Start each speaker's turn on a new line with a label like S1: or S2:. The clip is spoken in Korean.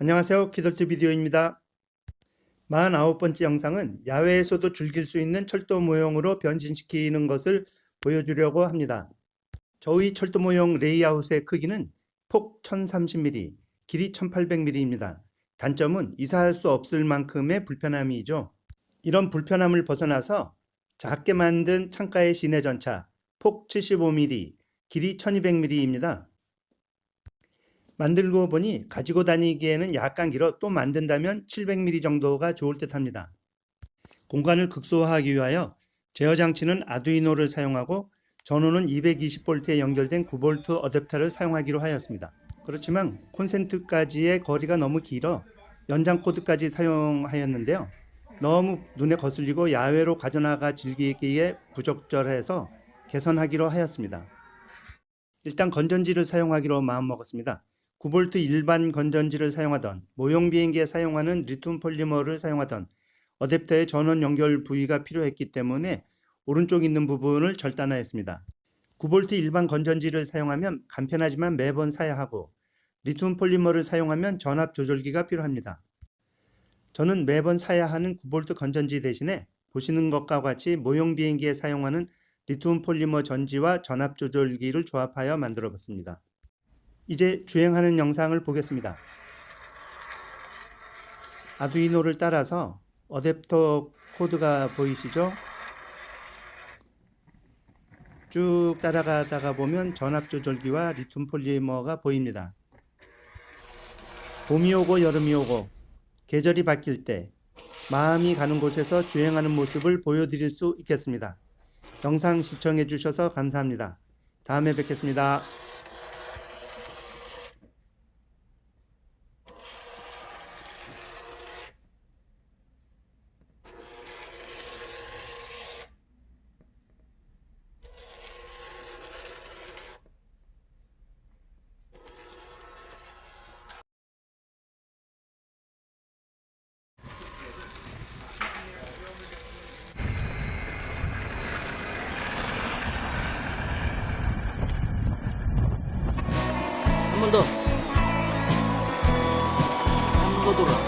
S1: 안녕하세요. 키덜트 비디오입니다. 49번째 영상은 야외에서도 즐길 수 있는 철도 모형으로 변신시키는 것을 보여주려고 합니다. 저희 철도 모형 레이아웃의 크기는 폭 1030mm, 길이 1800mm입니다. 단점은 이사할 수 없을 만큼의 불편함이죠. 이런 불편함을 벗어나서 작게 만든 창가의 시내 전차 폭 75mm, 길이 1200mm입니다. 만들고 보니 가지고 다니기에는 약간 길어 또 만든다면 700mm 정도가 좋을 듯 합니다. 공간을 극소화하기 위하여 제어 장치는 아두이노를 사용하고 전원은 220V에 연결된 9V 어댑터를 사용하기로 하였습니다. 그렇지만 콘센트까지의 거리가 너무 길어 연장 코드까지 사용하였는데요. 너무 눈에 거슬리고 야외로 가져나가 즐기기에 부적절해서 개선하기로 하였습니다. 일단 건전지를 사용하기로 마음먹었습니다. 9V 일반 건전지를 사용하던 모형 비행기에 사용하는 리튬 폴리머를 사용하던 어댑터의 전원 연결 부위가 필요했기 때문에 오른쪽 있는 부분을 절단하였습니다. 9V 일반 건전지를 사용하면 간편하지만 매번 사야 하고 리튬 폴리머를 사용하면 전압 조절기가 필요합니다. 저는 매번 사야 하는 9V 건전지 대신에 보시는 것과 같이 모형 비행기에 사용하는 리튬 폴리머 전지와 전압 조절기를 조합하여 만들어 봤습니다. 이제 주행하는 영상을 보겠습니다. 아두이노를 따라서 어댑터 코드가 보이시죠? 쭉 따라가다가 보면 전압 조절기와 리튬 폴리머가 보입니다. 봄이 오고 여름이 오고 계절이 바뀔 때 마음이 가는 곳에서 주행하는 모습을 보여드릴 수 있겠습니다. 영상 시청해 주셔서 감사합니다. 다음에 뵙겠습니다.
S2: ンドハンドとか